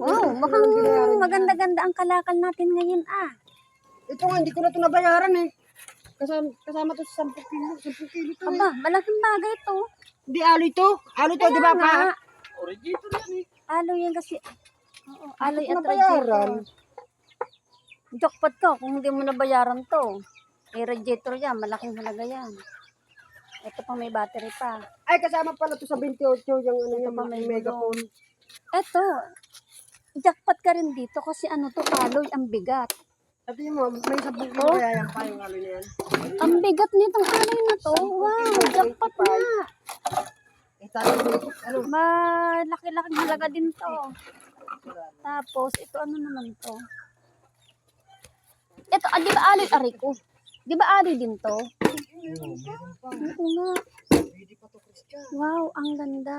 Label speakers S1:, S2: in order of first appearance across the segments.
S1: Wow, mukhang maganda-ganda ang kalakal natin ngayon ah.
S2: Ito nga, hindi ko na ito nabayaran eh. Kasama, kasama to sa 10 kilo. 10 kilo to eh.
S1: Aba, malaking bagay to.
S2: Hindi, alo ito. Alo ito, di ba pa?
S1: nga.
S2: Origito yan eh.
S1: Aloy yan kasi. Oo, aloy at
S2: nabayaran.
S1: radiator. Jackpot ka kung hindi mo nabayaran to. May radiator yan, malaking halaga yan. Ito pa may battery pa.
S2: Ay, kasama pala to sa 28 yung ano
S1: Ito
S2: yung
S1: pa may
S2: megaphone.
S1: Ito, jackpot ka rin dito kasi ano to, aloy, ang bigat.
S2: Sabi mo, may 10 kilo kaya yan pa yung alo na yan.
S1: Ang bigat nitong aloy na to. Wow, jackpot na.
S2: Eh, mo, ano?
S1: Malaki-laking halaga din to. Tapos, ito ano naman to? Ito, ah, di ba aloy ari ko? Di ba aloy din to? Oo nga. Wow, ang ganda.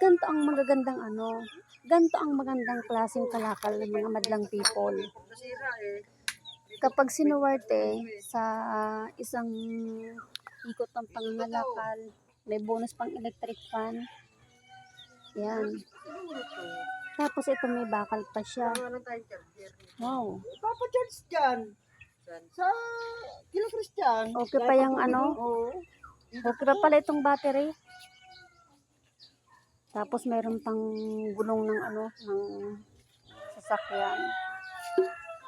S1: Ganto ang magagandang ano. Ganto ang magandang klaseng kalakal ng mga madlang people.
S2: Eh.
S1: Kapag sinuwerte sa isang ikot ng pangangalakal, may bonus pang electric fan. Yan. Tapos ito may bakal pa siya. Wow.
S2: Papa-charge dyan. Sa kilo Christian.
S1: Okay pa yung ano? Okay pa pala itong battery. Tapos meron pang gulong ng ano, ng sasakyan.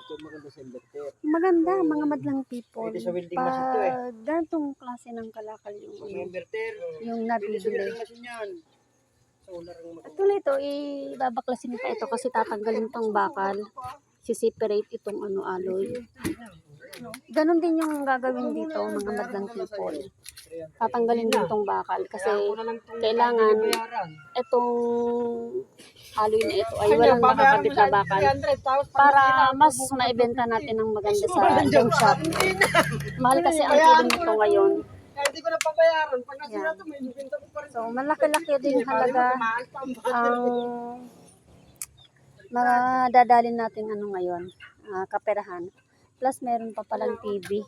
S2: Ito maganda sa inverter.
S1: Maganda, mga madlang people.
S2: Pwede sa welding machine to eh.
S1: Pag ganitong klase ng kalakal yung,
S2: Sa
S1: ano,
S2: inverter.
S1: yung
S2: Pwede sa
S1: nabibili.
S2: welding machine yan. Solar ang
S1: At tuloy ito, ibabaklasin pa ito kasi tatanggalin tong bakal. Si-separate itong ano alloy. Ganon din yung gagawin dito, mga madlang people. Tatanggalin din tong bakal kasi kailangan itong alloy na ito ay walang nakakabit na bakal para mas maibenta natin ng maganda sa junk shop. Mahal kasi ang kilo nito ngayon.
S2: Hindi ko na pabayaran. Pag nasira
S1: Yan.
S2: to, may bibinta ko pa rin.
S1: So, malaki-laki din halaga ang mga dadalin natin ano ngayon, ah, kaperahan. Plus, meron pa palang TV.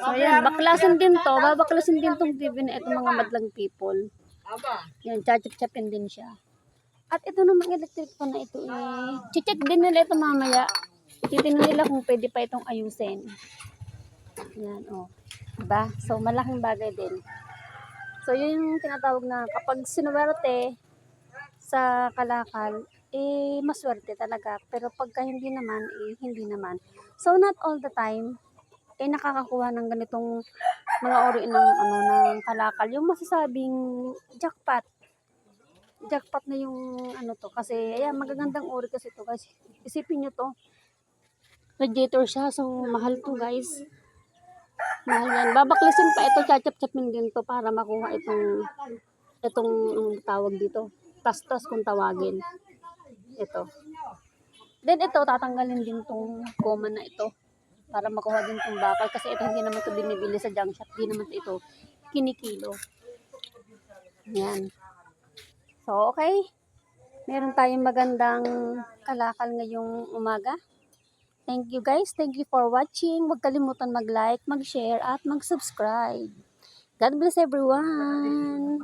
S1: So, yan, baklasin din to. Babaklasin din tong TV na ito mga madlang people. Yan, chachap-chapin din siya. At ito namang electric fan na ito eh. Chicheck din nila ito mamaya. Titignan nila kung pwede pa itong ayusin. Yan, oh. Diba? So, malaking bagay din. So, yun yung tinatawag na kapag sinuwerte sa kalakal, eh, maswerte talaga. Pero pagka hindi naman, eh, hindi naman. So, not all the time, eh, nakakakuha ng ganitong mga uri ng, ano, ng kalakal. Yung masasabing jackpot. Jackpot na yung, ano to. Kasi, ayan, magagandang uri kasi to. Kasi, isipin nyo to. Radiator siya. So, mahal to, guys. Mahal yan. Babaklasin pa ito. Chachap-chapin din to para makuha itong, itong, ang tawag dito. Tas-tas kung tawagin. Ito. Then ito, tatanggalin din tong coma na ito para makuha din tong bakal kasi ito hindi naman ito binibili sa junk shop. Hindi naman ito kinikilo. Yan. So, okay. Meron tayong magandang kalakal ngayong umaga. Thank you guys. Thank you for watching. Huwag kalimutan mag-like, mag-share, at mag-subscribe. God bless everyone.